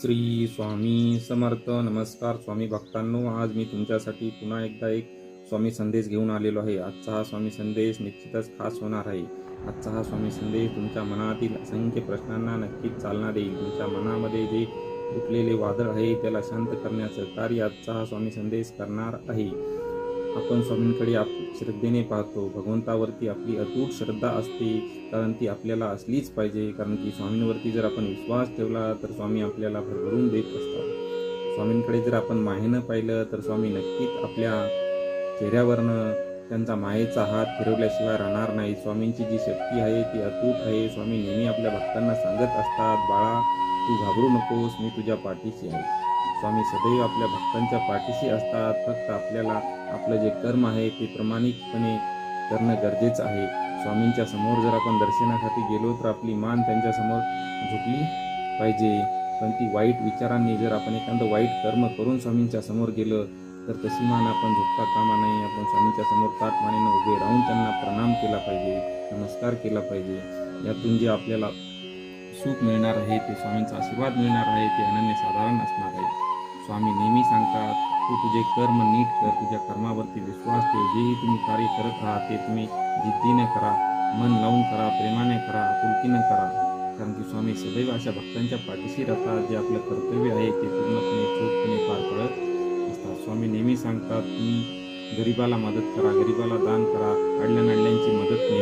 श्री स्वामी समर्थ. नमस्कार स्वामी भक्तांनो आज मी तुमच्यासाठी पुन्हा एकदा एक स्वामी संदेश घेऊन आलेलो आहे. आजचा हा स्वामी संदेश निश्चितच खास होणार आहे. आजचा हा स्वामी संदेश तुमच्या मनातील असंख्य प्रश्नांना नक्कीच चालना देईल. तुमच्या मनामध्ये जे उठलेले वादळ आहे त्याला शांत करण्याचं कार्य आजचा हा स्वामी संदेश करणार आहे. आपण स्वामींकडे आप श्रद्धेने पाहतो. भगवंतावरती आपली अतूट श्रद्धा असते कारण ती आपल्याला असलीच पाहिजे. कारण की स्वामींवरती जर आपण विश्वास ठेवला तर स्वामी आपल्याला भरभरून देत असतात. स्वामींकडे जर आपण मायेनं पाहिलं तर स्वामी नक्कीच आपल्या चेहऱ्यावरनं त्यांचा मायेचा हात फिरवल्याशिवाय राहणार नाही. स्वामींची जी शक्ती आहे ती अतूट आहे. स्वामी नेहमी आपल्या भक्तांना सांगत असतात बाळा तू घाबरू नकोस मी तुझ्या पाठीशी आहे. स्वामी सदैव आपल्या भक्तांच्या पाठीशी असतात. फक्त आपल्याला आपलं जे कर्म आहे ते प्रामाणिकपणे करणं गरजेचं आहे. स्वामींच्या समोर जर आपण दर्शनासाठी गेलो तर आपली मान त्यांच्यासमोर झुकली पाहिजे. पण ती वाईट विचारांनी जर आपण एखादं वाईट कर्म करून स्वामींच्या समोर गेलं तर तशी मान आपण झुकता कामा नाही आपण स्वामींच्या समोर ताट मानेनं उभे राहून त्यांना प्रणाम केला पाहिजे नमस्कार केला पाहिजे. यातून जे आपल्याला सुख मिळणार आहे ते स्वामींचा आशीर्वाद मिळणार आहे ते अनन्य साधारण असणार आहे. स्वामी नेहमी सांगतात तू तुझे कर्म नीट कर तुझ्या कर्मावरती विश्वास ठेव. जेही तुम्ही कार्य करत राहा ते तुम्ही जिद्दीने करा. मन लावून करा प्रेमाने करा आपुलकीनं करा. कारण की स्वामी सदैव अशा भक्तांच्या पाठीशी राहतात जे आपलं कर्तव्य आहे ते पूर्णपणे चोखपणे पार पडत असतात. स्वामी नेहमी सांगतात तुम्ही गरिबाला मदत करा गरिबाला दान करा अडल्या नडल्यांची मदत करा.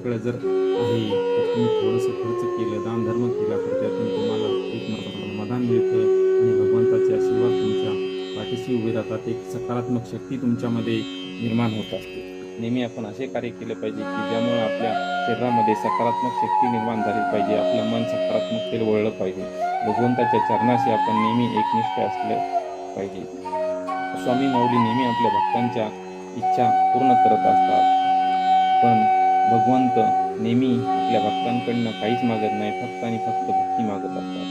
तुमच्याकडे जर आहे तर तुम्ही थोडंसं खर्च केलं दान धर्म केला तर त्यातून तुम्हाला एक समाधान मिळतं आणि भगवंताचे आशीर्वाद तुमच्या पाठीशी उभे राहतात. एक सकारात्मक शक्ती तुमच्यामध्ये निर्माण होत असते. नेहमी आपण असे कार्य केले पाहिजे की ज्यामुळे आपल्या शरीरामध्ये सकारात्मक शक्ती निर्माण झाली पाहिजे आपलं मन सकारात्मकतेला वळलं पाहिजे. भगवंताच्या चरणाशी आपण नेहमी एकनिष्ठ असलं पाहिजे. स्वामी माऊली नेहमी आपल्या भक्तांच्या इच्छा पूर्ण करत असतात. पण भगवंत नेहमी आपल्या भक्तांकडनं काहीच मागत नाही फक्त आणि फक्त भक्ती मागत असतात.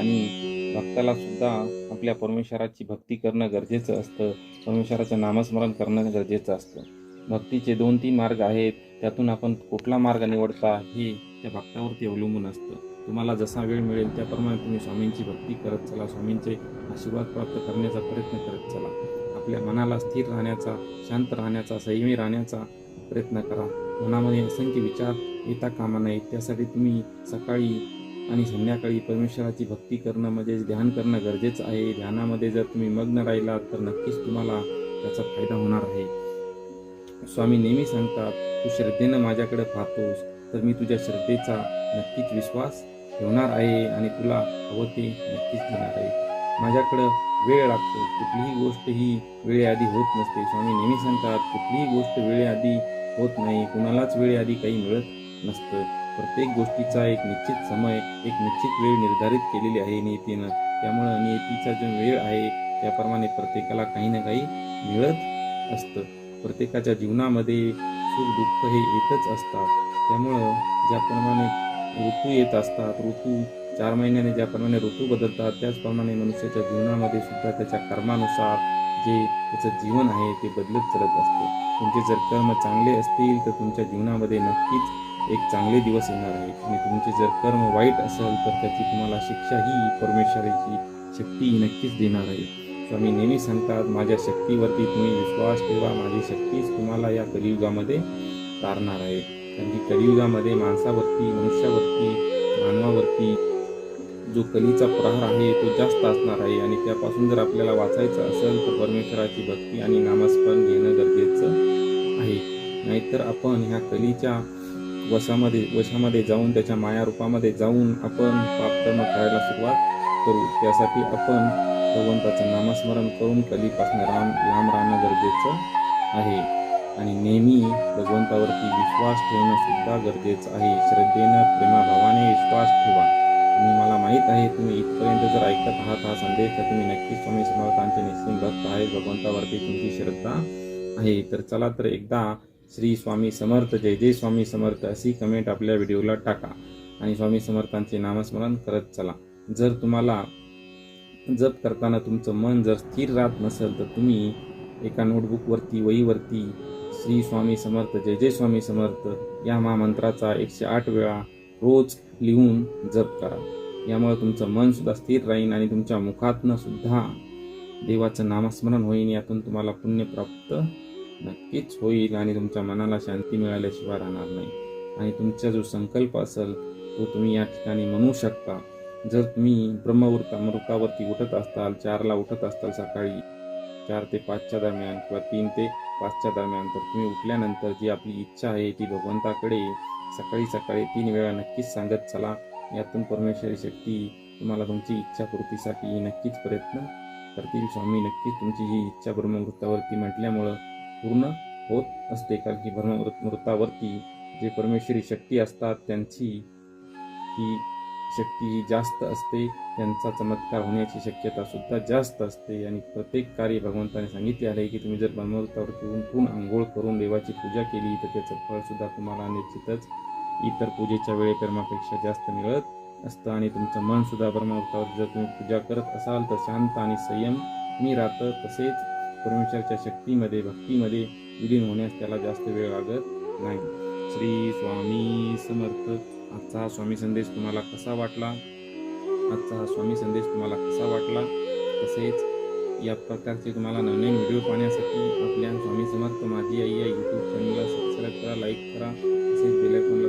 आणि भक्ताला सुद्धा आपल्या परमेश्वराची भक्ती करणं गरजेचं असतं. परमेश्वराचं नामस्मरण करणं गरजेचं असतं. भक्तीचे दोन तीन मार्ग आहेत. त्यातून आपण कुठला मार्ग निवडता हे त्या भक्तावरती अवलंबून असतं. तुम्हाला जसा वेळ मिळेल त्याप्रमाणे तुम्ही स्वामींची भक्ती करत चला. स्वामींचे आशीर्वाद प्राप्त करण्याचा प्रयत्न करत चला. आपल्या मनाला स्थिर राहण्याचा शांत राहण्याचा संयमी राहण्याचा प्रयत्न करा. मनामध्ये असंख्य विचार येता कामा नाहीत. त्यासाठी तुम्ही सकाळी आणि संध्याकाळी परमेश्वराची भक्ती करणं म्हणजेच ध्यान करणं गरजेचं आहे. ध्यानामध्ये जर तुम्ही मग्न राहिलात तर नक्कीच तुम्हाला त्याचा फायदा होणार आहे. स्वामी नेहमी सांगतात तू श्रद्धेनं माझ्याकडे पाहतोस तर मी तुझ्या श्रद्धेचा नक्कीच विश्वास ठेवणार आहे आणि तुला हवं ते नक्कीच देणार आहे. माझ्याकडं वेळ लागतो. कुठलीही गोष्ट ही वेळेआधी होत नसते. स्वामी नेहमी सांगतात कुठलीही गोष्ट वेळेआधी होत नाही कुणालाच वेळ आधी काही मिळत नसतं. प्रत्येक गोष्टीचा एक निश्चित समय एक निश्चित वेळ निर्धारित केलेली आहे नियतीनं. त्यामुळं नियतीचा जो वेळ आहे त्याप्रमाणे प्रत्येकाला काही ना काही मिळत असतं. प्रत्येकाच्या जीवनामध्ये सुख दुःख हे येतच असतात. त्यामुळं ज्याप्रमाणे ऋतू येत असतात ऋतू चार महिन्याने ज्याप्रमाणे ऋतू बदलतात त्याचप्रमाणे मनुष्याच्या जीवनामध्ये सुद्धा त्याच्या कर्मानुसार जे त्याचं जीवन आहे ते बदलत चालत असतं. तुमचे जर कर्म चांगले असतील तर तुमच्या जीवनामध्ये नक्कीच एक चांगले दिवस येणार आहे आणि तुमचे जर कर्म वाईट असेल तर त्याची तुम्हाला शिक्षा ही परमेश्वराची शक्ती नक्कीच देणार आहे. स्वामी नेहमी सांगतात माझ्या शक्तीवरती तुम्ही विश्वास ठेवा. माझी शक्तीच तुम्हाला या कलियुगामध्ये तारणार आहे. कारण की कलियुगामध्ये माणसावरती मनुष्यावरती मानवावरती जो कलीचा प्रहार आहे तो जास्त असणार आहे. आणि त्यापासून जर आपल्याला वाचायचं असेल तर परमेश्वराची भक्ती आणि नामस्मरण घेणं गरजेचं आहे. नाहीतर आपण ह्या कलीच्या वशामध्ये वशामध्ये जाऊन त्याच्या माया रूपामध्ये जाऊन आपण पापकर्म करायला सुरुवात करू. त्यासाठी आपण भगवंताचं नामस्मरण करून कलीपासून राम लांब राहणं गरजेचं आहे. आणि नेहमी भगवंतावरती विश्वास ठेवणं सुद्धा गरजेचं आहे. श्रद्धेनं प्रेमाभावाने विश्वास ठेवा. तुम्ही मला माहीत आहे तुम्ही इथपर्यंत जर ऐकत आहात हा संदेश तर तुम्ही नक्कीच स्वामी समर्थांचे निश्चित भक्त आहे भगवंतावरती तुमची श्रद्धा आहे. तर चला तर एकदा श्री स्वामी समर्थ जय जय स्वामी समर्थ अशी कमेंट आपल्या व्हिडिओला टाका आणि स्वामी समर्थांचे नामस्मरण करत चला. जर तुम्हाला जप करताना तुमचं मन जर स्थिर राहत नसेल तर तुम्ही एका नोटबुकवरती वहीवरती श्री स्वामी समर्थ जय जय स्वामी समर्थ या महामंत्राचा एकशे आठ वेळा रोज लिहून जप करा. यामुळे तुमचं मन सुद्धा स्थिर राहील आणि तुमच्या मुखातनं सुद्धा देवाचं नामस्मरण होईल यातून तुम्हाला पुण्य प्राप्त नक्कीच होईल आणि तुमच्या मनाला शांती मिळाल्याशिवाय राहणार नाही. आणि तुमचा जो संकल्प असेल तो तुम्ही या ठिकाणी म्हणू शकता. जर तुम्ही ब्रह्मवृत्ता मृतावरती उठत असताल चारला उठत असताल सकाळी चार ते पाचच्या दरम्यान किंवा तीन ते पाचच्या दरम्यान तर तुम्ही उठल्यानंतर जी आपली इच्छा आहे ती भगवंताकडे सकाळी सकाळी तीन वेळा नक्कीच सांगत चला. यातून परमेश्वरी शक्ती तुम्हाला तुमची इच्छापूर्तीसाठी नक्कीच प्रयत्न करतील. स्वामी नक्कीच तुमची ही इच्छा ब्रह्मवृत्तावरती म्हटल्यामुळं पूर्ण होत असते. कारण की ब्रह्मवृत मृतावरती जे परमेश्वरी शक्ती असतात त्यांची ही शक्ती ही जास्त असते त्यांचा चमत्कार होण्याची शक्यता सुद्धा जास्त असते. आणि प्रत्येक कार्य भगवंताने सांगितले आहे की तुम्ही जर ब्रह्मवृत्तावरती उठून आंघोळ करून देवाची पूजा केली तर त्याचं फळसुद्धा तुम्हाला निश्चितच इतर पूजेच्या वेळेपेरमापेक्षा जास्त मिळत असतं. आणि तुमचं मनसुद्धा ब्रह्मवृत्तावर जर तुम्ही पूजा करत असाल तर शांत आणि संयम मी राहतं. तसेच परमेश्वरच्या शक्तीमध्ये भक्तीमध्ये विलीन होण्यास त्याला जास्त वेळ लागत नाही. श्री स्वामी समर्थ. आजचा हा स्वामी संदेश तुम्हाला कसा वाटला? आजचा हा स्वामी संदेश तुम्हाला कसा वाटला? तसेच या प्रकारचे तुम्हाला नवनवीन व्हिडिओ पाहण्यासाठी आपल्या स्वामी समर्थ माझी आई या यूट्यूब चॅनलला सबस्क्राईब करा लाईक करा तसेच बेलायकॉन